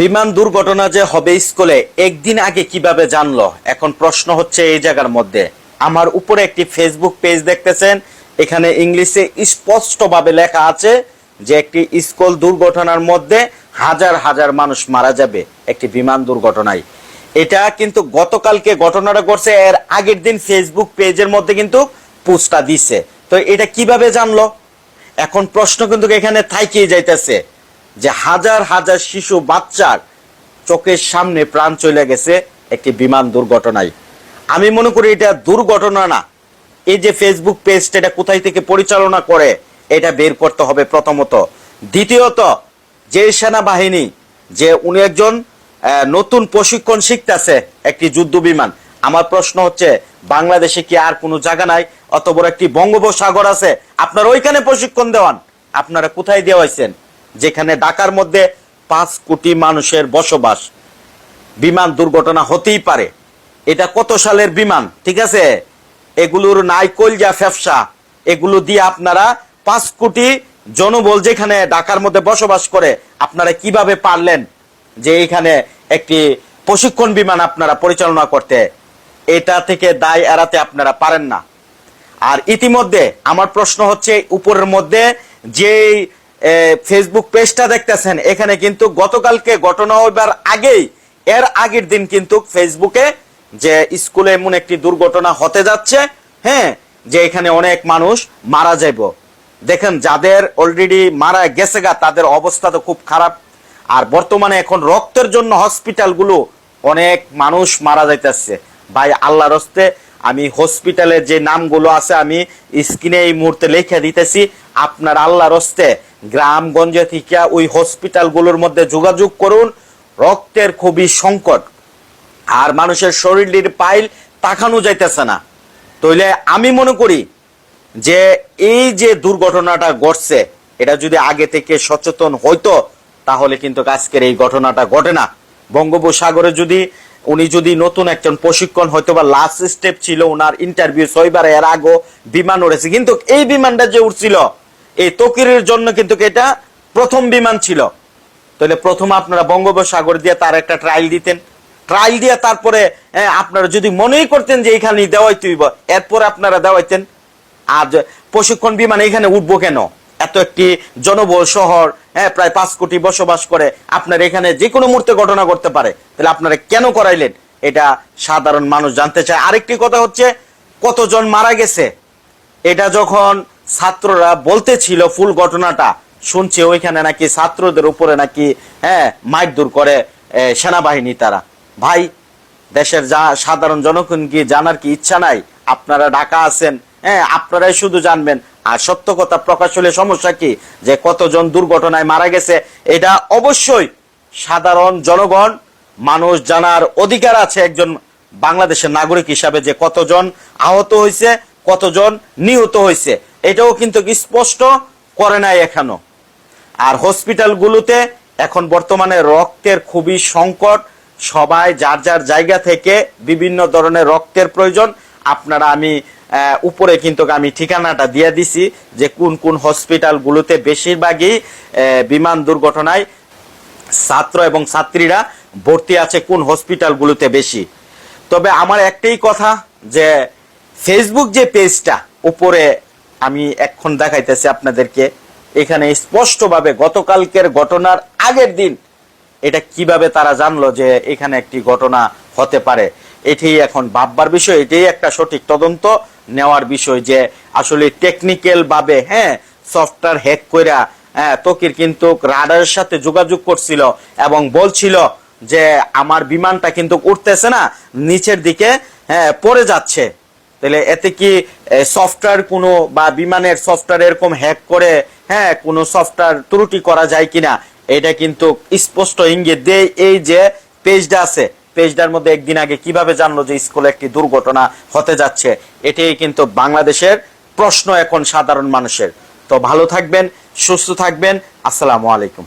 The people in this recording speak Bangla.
বিমান দুর্ঘটনা যে হবে স্কুলে, একদিন আগে কীভাবে জানলো? এখন প্রশ্ন হচ্ছে এই জায়গার মধ্যে। আমার উপরে একটি ফেসবুক পেজ দেখতেছেন, এখানে ইংলিশে স্পষ্টভাবে লেখা আছে যে একটি স্কুল দুর্ঘটনার মধ্যে হাজার হাজার মানুষ মারা যাবে একটি বিমান দুর্ঘটনায়। এটা কিন্তু গতকালকে ঘটনাটা ঘটছে, এর আগের দিন ফেসবুক পেজের মধ্যে কিন্তু পোস্টটা দিছে। তো এটা কীভাবে জানলো? এখন প্রশ্ন কিন্তু এখানে থাইকিয়ে যাইতেছে। যে হাজার হাজার শিশু বাচ্চার চোখের সামনে প্রাণ চলে গেছে একটি বিমান দুর্ঘটনায়। আমি মনে করি এটা দুর্ঘটনা না। এই যে ফেসবুক পেজটা এটা কোথায় থেকে পরিচালনা করে, এটা বের করতে হবে প্রথমত। দ্বিতীয়ত, যে সেনাবাহিনী, যে উনি একজন নতুন প্রশিক্ষণ শিখতেছে একটি যুদ্ধ বিমান। আমার প্রশ্ন হচ্ছে, বাংলাদেশে কি আর কোনো জায়গা নাই? অত বড় একটি বঙ্গোপসাগর আছে। আপনার ওইখানে প্রশিক্ষণ দেওয়ান। আপনারা কোথায় দেওয়াইছেন? যেখানে ঢাকার মধ্যে পাঁচ কোটি মানুষের বসবাস। বিমান দুর্ঘটনা হতেই পারে। এটা কত সালের বিমান? ঠিক আছে? এগুলোর নাই কলজা ফেফসা এগুলো দিয়ে আপনারা পাঁচ কোটি জনবল যেখানে ঢাকার মধ্যে বসবাস করে, আপনারা কীভাবে পারলেন যে এখানে একটি প্রশিক্ষণ বিমান আপনারা পরিচালনা করতে? এটা থেকে দায় এড়াতে আপনারা পারেন না। আর ইতিমধ্যে আমার প্রশ্ন হচ্ছে, উপরের মধ্যে যে ফেসবুক পেজটা দেখতেছেন। এখানে কিন্তু গতকালকে ঘটনা হইবার আগেই। এর আগের দিন কিন্তু ফেসবুকে যে স্কুলে এমন একটি দুর্ঘটনা হতে যাচ্ছে হ্যাঁ যে এখানে অনেক মানুষ মারা যাইব। দেখেন, যাদের অলরেডি মারা গেছে গা, তাদের অবস্থা তো খুব খারাপ। আর বর্তমানে এখন রক্তের জন্য হসপিটালগুলো অনেক মানুষ মারা যাইতেছে। ভাই আল্লাহ রস্তে আমি হসপিটালের যে নামগুলো আছে, আমি স্ক্রিনে এই মুহূর্তে লিখে দিতেছি। আপনার আল্লাহ রস্তে গ্রামগঞ্জে থেকে ওই হসপিটালগুলোর মধ্যে যোগাযোগ করুন, রক্তের খুবই সংকট। আর মানুষের শরীরের পাইল তাকানো যাইতেছে না। তইলে আমি মনে করি যে এই যে দুর্ঘটনাটা ঘটছে, এটা যদি আগে থেকে সচেতন হইতো, তাহলে কিন্তু আজকের এই ঘটনাটা ঘটে না। বঙ্গোপসাগরে যদি, উনি যদি নতুন একজন প্রশিক্ষণ হয়তো বা লাস্ট স্টেপ ছিল ওনার ইন্টারভিউ ছয়বার এর আগো বিমান উড়েছে। কিন্তু এই বিমানটা যে উঠছিল এই তকিরের জন্য কিন্তু এটা প্রথম বিমান ছিল। তাহলে প্রথম আপনারা বঙ্গোপসাগর দিয়ে তার একটা ট্রায়াল দিতেন। ট্রায়াল দিয়ে তারপরে আপনারা যদি মনেই করতেন যে এখানে দেওয়াই তুইব এরপর আপনারা দেওয়াইতেন। আর প্রশিক্ষণ বিমান এখানে উঠবো কেন? এত একটি জনবল শহর হ্যাঁ প্রায় পাঁচ কোটি বসবাস করে, আপনার এখানে যে কোনো মুহূর্তে ঘটনা করতে পারে। তাহলে আপনারা কেন করাইলেন? এটা সাধারণ মানুষ জানতে চায়। আরেকটি কথা হচ্ছে, কতজন মারা গেছে? এটা যখন ছাত্ররা বলতেছিল ফুল ঘটনাটা। শুনছে ওইখানে নাকি ছাত্রদের উপরে নাকি হ্যাঁ মারধর করে সেনাবাহিনী তারা। ভাই, দেশের যা সাধারণ জনগণ কি জানার কি ইচ্ছা নাই? আপনারা ঢাকা আছেন হ্যাঁ আপনারাই শুধু জানবেন। আর সত্য কথা প্রকাশ হলে সমস্যা কি? যে কতজন দুর্ঘটনায় মারা গেছে, এটা অবশ্যই সাধারণ জনগণ, মানুষ জানার অধিকার আছে একজন বাংলাদেশের নাগরিক হিসাবে যে কতজন আহত হয়েছে, কতজন নিহত হয়েছে। এটাও কিন্তু স্পষ্ট? করে নাই এখনও। আর হসপিটালগুলোতে এখন বর্তমানে রক্তের খুবই সংকট। সবাই যার যার জায়গা থেকে বিভিন্ন ধরনের রক্তের প্রয়োজন। আপনারা আমি উপরে কিন্তু আমি ঠিকানাটা দিয়ে দিছি যে কোন কোন হসপিটালগুলোতে বেশিরভাগই বিমান দুর্ঘটনায় ছাত্র এবং ছাত্রীরা ভর্তি আছে কোন হসপিটালগুলোতে বেশি। তবে আমার একটাই কথা যে ফেসবুক যে পেজটা উপরে আমি এখন দেখাইতেছি আপনাদেরকে। এখানে স্পষ্টভাবে গতকালকের ঘটনার আগের দিন এটা কীভাবে তারা জানলো যে এখানে একটি ঘটনা হতে পারে, এটি এখন ভাববার বিষয়, এটাই একটা সঠিক তদন্ত নেওয়ার বিষয় যে আসলে টেকনিক্যাল ভাবে হ্যাঁ সফটওয়্যার হ্যাক কইরা হ্যাঁ তকির কিন্তু রাডারের সাথে যোগাযোগ করছিল এবং বলছিল যে আমার বিমানটা কিন্তু উঠতেছে না, নিচের দিকে হ্যাঁ পড়ে যাচ্ছে। তাহলে এতে কি সফটওয়্যার কোনো বা বিমানের সফটওয়্যার এরকম হ্যাক করে হ্যাঁ কোনো সফটওয়্যার ত্রুটি করা যায় কিনা, এটা কিন্তু স্পষ্ট ইঙ্গিত দেয় এই যে পেজটা আছে। পেজটার মধ্যে একদিন আগে কীভাবে জানলো যে স্কুলে একটি দুর্ঘটনা হতে যাচ্ছে, এটাই কিন্তু বাংলাদেশের প্রশ্ন এখন সাধারণ মানুষের। তো ভালো থাকবেন, সুস্থ থাকবেন, আসসালামু আলাইকুম।